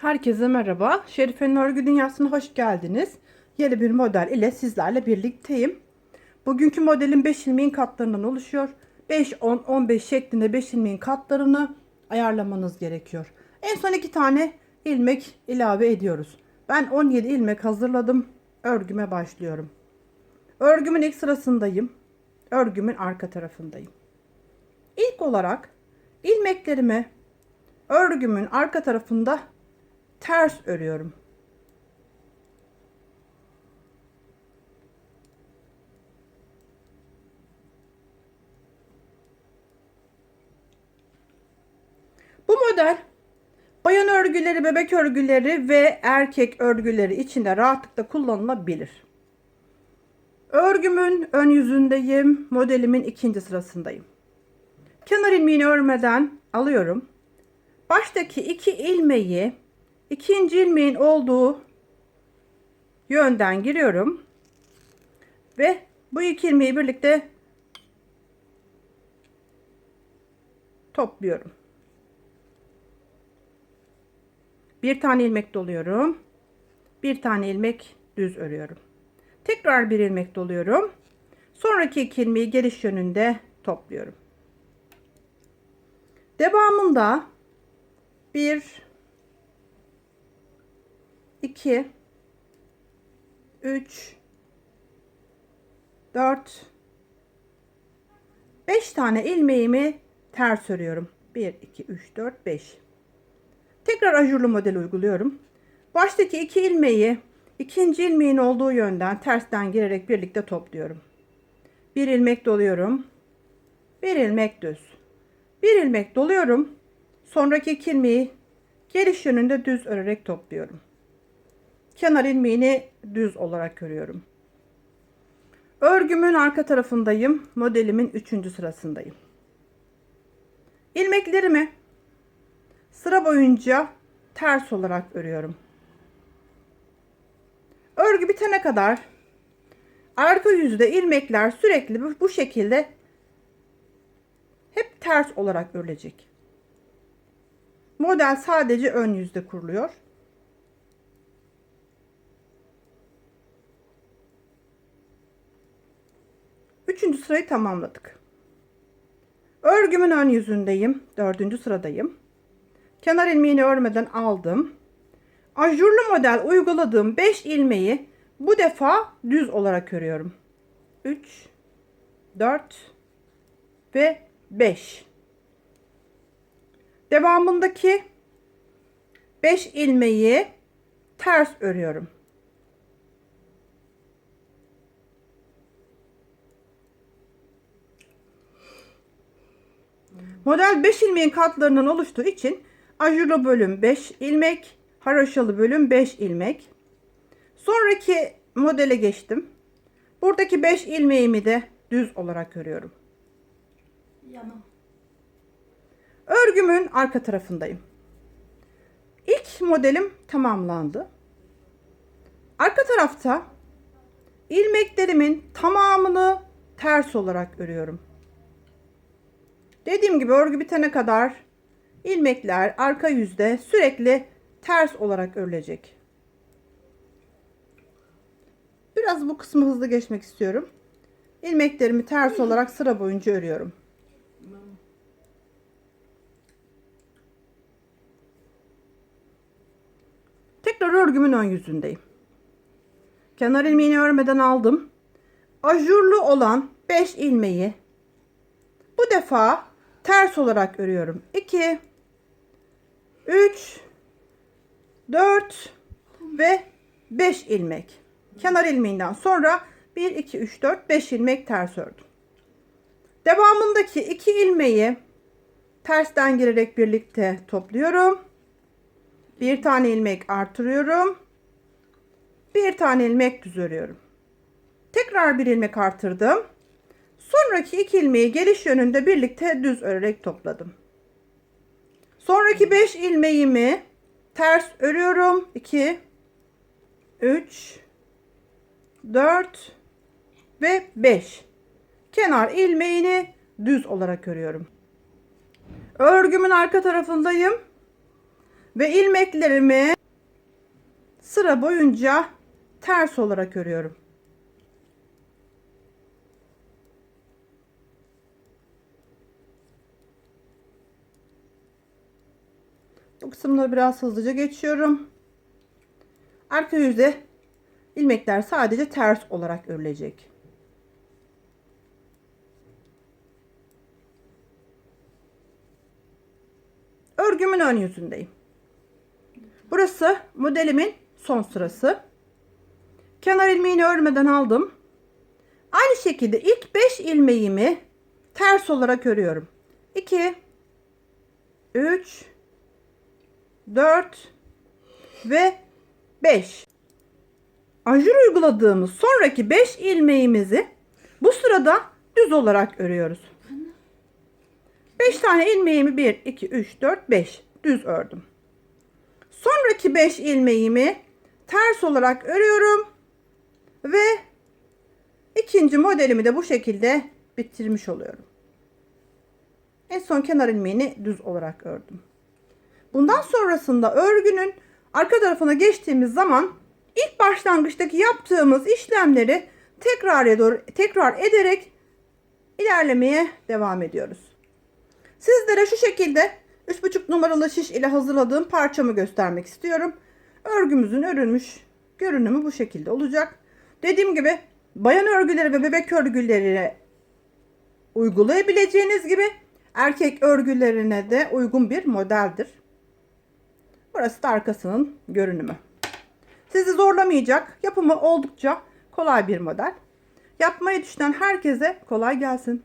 Herkese merhaba. Şerife'nin örgü dünyasına hoş geldiniz. Yeni bir model ile sizlerle birlikteyim. Bugünkü modelin 5 ilmeğin katlarından oluşuyor. 5, 10, 15 şeklinde 5 ilmeğin katlarını ayarlamanız gerekiyor. En son 2 tane ilmek ilave ediyoruz. Ben 17 ilmek hazırladım. Örgüme başlıyorum. Örgümün ilk sırasındayım. Örgümün arka tarafındayım. İlk olarak ilmeklerimi örgümün arka tarafında ters örüyorum. Bu model bayan örgüleri, bebek örgüleri ve erkek örgüleri içinde rahatlıkla kullanılabilir. Örgümün ön yüzündeyim. Modelimin ikinci sırasındayım. Kenar ilmeğini örmeden alıyorum. Baştaki iki ilmeği ikinci ilmeğin olduğu yönden giriyorum. Ve bu iki ilmeği birlikte topluyorum. Bir tane ilmek doluyorum. Bir tane ilmek düz örüyorum. Tekrar bir ilmek doluyorum. Sonraki iki ilmeği geliş yönünde topluyorum. Devamında 1 2 3 4 5 tane ilmeğimi ters örüyorum. 1 2 3 4 5 Tekrar ajurlu model uyguluyorum. Baştaki iki ilmeği ikinci ilmeğin olduğu yönden tersten girerek birlikte topluyorum. Bir ilmek doluyorum. Bir ilmek düz. Bir ilmek doluyorum. Sonraki iki ilmeği geliş yönünde düz örerek topluyorum. Kenar ilmeğini düz olarak örüyorum. Örgümün arka tarafındayım. Modelimin üçüncü sırasındayım. İlmeklerimi sıra boyunca ters olarak örüyorum. Örgü bitene kadar arka yüzde ilmekler sürekli bu şekilde hep ters olarak örülecek. Model sadece ön yüzde kuruluyor. Üçüncü sırayı tamamladık. Örgümün ön yüzündeyim. Dördüncü sıradayım. Kenar ilmeğini örmeden aldım. Ajurlu model uyguladığım 5 ilmeği bu defa düz olarak örüyorum. 3 4 ve 5. Devamındaki 5 ilmeği ters örüyorum. Model 5 ilmeğin katlarından oluştuğu için ajurlu bölüm 5 ilmek, haroşalı bölüm 5 ilmek. Sonraki modele geçtim. Buradaki 5 ilmeğimi de düz olarak örüyorum. Yanım. Örgümün arka tarafındayım. İlk modelim tamamlandı. Arka tarafta ilmeklerimin tamamını ters olarak örüyorum. Dediğim gibi örgü bitene kadar ilmekler arka yüzde sürekli ters olarak örülecek. Biraz bu kısmı hızlı geçmek istiyorum. İlmeklerimi ters olarak sıra boyunca örüyorum. Tekrar örgümün ön yüzündeyim. Kenar ilmeğini örmeden aldım. Ajurlu olan 5 ilmeği bu defa ters olarak örüyorum. 2 3 4 ve 5 ilmek. Kenar ilmeğinden sonra 1 2 3 4 5 ilmek ters ördüm. Devamındaki 2 ilmeği tersten girerek birlikte topluyorum. Bir tane ilmek artırıyorum. Bir tane ilmek düz örüyorum. Tekrar bir ilmek artırdım. Sonraki iki ilmeği geliş yönünde birlikte düz örerek topladım. Sonraki 5 ilmeğimi ters örüyorum. 2 3 4 ve 5. Kenar ilmeğini düz olarak örüyorum. Örgümün arka tarafındayım. Ve ilmeklerimi sıra boyunca ters olarak örüyorum. Bu biraz hızlıca geçiyorum. Arka yüzde ilmekler sadece ters olarak örülecek. Örgümün ön yüzündeyim. Burası modelimin son sırası. Kenar ilmeğini örmeden aldım. Aynı şekilde ilk 5 ilmeğimi ters olarak örüyorum. 2 3 4 ve 5. Ajur uyguladığımız sonraki 5 ilmeğimizi bu sırada düz olarak örüyoruz. 5 tane ilmeğimi 1 2 3 4 5 düz ördüm. Sonraki 5 ilmeğimi ters olarak örüyorum ve ikinci modelimi de bu şekilde bitirmiş oluyorum. En son kenar ilmeğini düz olarak ördüm. Bundan sonrasında örgünün arka tarafına geçtiğimiz zaman ilk başlangıçtaki yaptığımız işlemleri tekrar ediyor, tekrar ederek ilerlemeye devam ediyoruz. Sizlere şu şekilde 3,5 numaralı şiş ile hazırladığım parçamı göstermek istiyorum. Örgümüzün örülmüş görünümü bu şekilde olacak. Dediğim gibi bayan örgüleri ve bebek örgüleri uygulayabileceğiniz gibi erkek örgülerine de uygun bir modeldir. Burası da arkasının görünümü. Sizi zorlamayacak, yapımı oldukça kolay bir model. Yapmayı düşünen herkese kolay gelsin.